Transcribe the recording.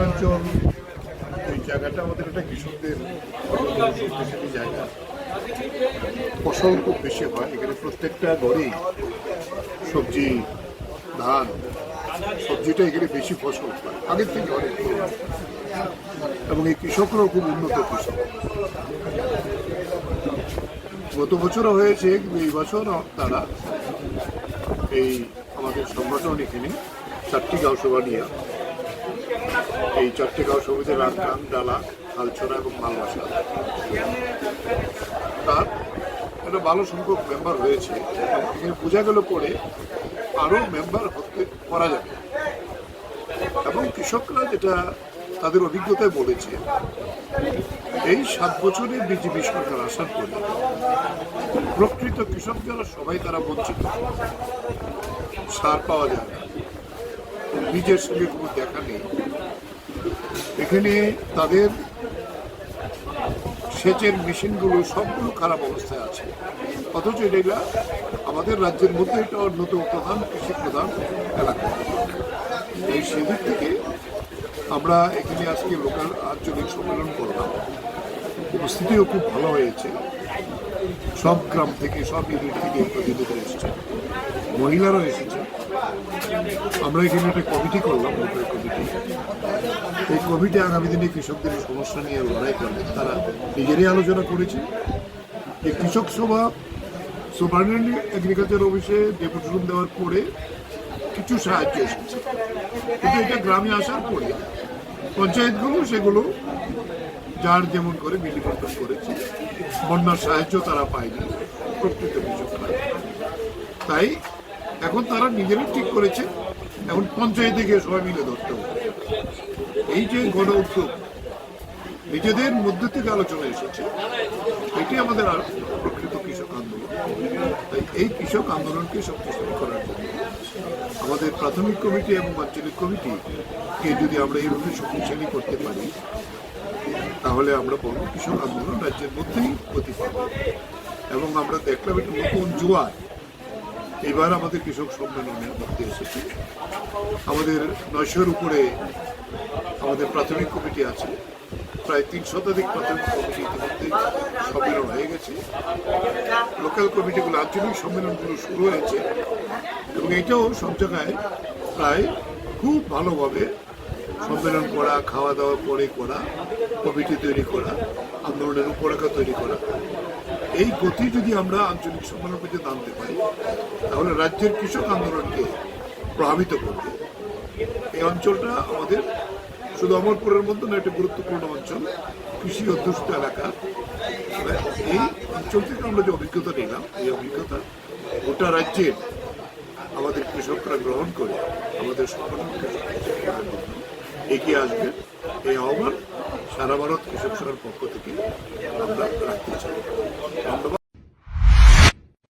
দক্ষিণাঞ্চল এই জায়গাটা আমাদের একটা কৃষকদের জায়গা। ফসল খুব বেশি হয়, এখানে প্রত্যেকটা ঘরেই সবজি, ধান, সবজিটা এখানে বেশি ফসল হয়, আগের থেকে অনেক এবং এই কৃষকরাও খুব উন্নত কৃষক। গত বছরও হয়েছে এই বছর তারা এই আমাদের সংগঠন এখানে চারটি গাঁওসভা নিয়ে এই চারটি গাঁও সভাতে রাজগান ডালা হালছড়া এবং মালবাসা। তার একটা ভালো সংখ্যক মেম্বার হয়েছে এখানে বোঝা গেল পরে আরও মেম্বার হতে করা যাবে। এবং কৃষকরা যেটা তাদের অভিজ্ঞতায় বলেছে, এই সাত বছরে বিজেপি সরকার আসার পরে প্রকৃত কৃষক যারা, সবাই তারা বঞ্চিত। সার পাওয়া যায় না। বীজের সঙ্গে কোনো দেখা নেই। এখানে তাদের সেচের মেশিনগুলো সবগুলো খারাপ অবস্থায় আছে। অথচ এটা আমাদের রাজ্যের মধ্যে এটা অন্যতম প্রধান কৃষি প্রধান এলাকা। এই সেদিক থেকে আমরা এখানে আজকে লোকাল আঞ্চলিক সম্মেলন করলাম। উপস্থিতিও খুব ভালো হয়েছে। সব গ্রাম থেকে সব ইউনিট থেকে প্রতিনিধি এসেছে মহিলারাও এসেছে আমরা এখানে একটা কমিটি করলাম, লোকাল কমিটি। এই কমিটি আগামী দিনে কৃষকদের সমস্যা নিয়ে লড়াই করবে। তারা নিজেরাই আলোচনা করেছে। এই কৃষক সভা সুপারিনটেন্ডেন্ট এগ্রিকালচার অফিসে ডেপুটেশন দেওয়ার পরে কিছু সাহায্য এসেছে। কিন্তু এটা গ্রামে আসার পরে পঞ্চায়েতগুলো সেগুলো যার যেমন করে মিলিবর্তন করেছে, বন্যার সাহায্য তারা পায়নি, প্রকৃত কৃষক তাই এখন তারা নিজেরাই ঠিক করেছে। এখন পঞ্চায়েতে গিয়ে সবাই মিলে ধরতে হবে। এই যে গণ উদ্যোগ, নিজেদের মধ্যে থেকে আলোচনা এসেছে, এটি আমাদের আর প্রকৃত কৃষক আন্দোলন। তাই এই কৃষক আন্দোলনকে শক্তিশালী করার জন্য আমাদের প্রাথমিক কমিটি এবং আঞ্চলিক কমিটিকে যদি আমরা এইভাবে শক্তিশালী করতে পারি, তাহলে আমরা বলব কৃষক আন্দোলন রাজ্যের মধ্যেই গতি এবং আমরা দেখলাম একটা নতুন জোয়ার। এবার আমাদের কৃষক সম্মেলনের মধ্যে এসেছে আমাদের নয়শোর উপরে আমাদের প্রাথমিক কমিটি আছে। প্রায় তিন শতাধিক প্রাথমিক কমিটি ইতিমধ্যে সম্মেলন হয়ে গেছে। লোকাল কমিটিগুলো আঞ্চলিক সম্মেলনগুলো শুরু হয়েছে এবং এটাও সব জায়গায় প্রায় খুব ভালোভাবে সম্মেলন করা, খাওয়া দাওয়া পরে করা, কমিটি তৈরি করা, আন্দোলনের রূপরেখা তৈরি করা। এই গতি যদি আমরা আঞ্চলিক সম্মেলন পর্যন্ত আনতে পারি, তাহলে রাজ্যের কৃষক আন্দোলনকে প্রভাবিত করবে। এই অঞ্চলটা আমাদের শুধু অমরপুরের মধ্যে না একটা গুরুত্বপূর্ণ অঞ্চল, কৃষি অধ্যুষিত এলাকা। এই অঞ্চল থেকে আমরা যে অভিজ্ঞতা নিলাম, এই অভিজ্ঞতা গোটা রাজ্যের আমাদের কৃষকরা গ্রহণ করে, আমাদের শক্তিশালী এগিয়ে আসবে। এই আহ্বান সারা ভারত কৃষক সভার পক্ষ থেকে আমরা রাখতে চাই।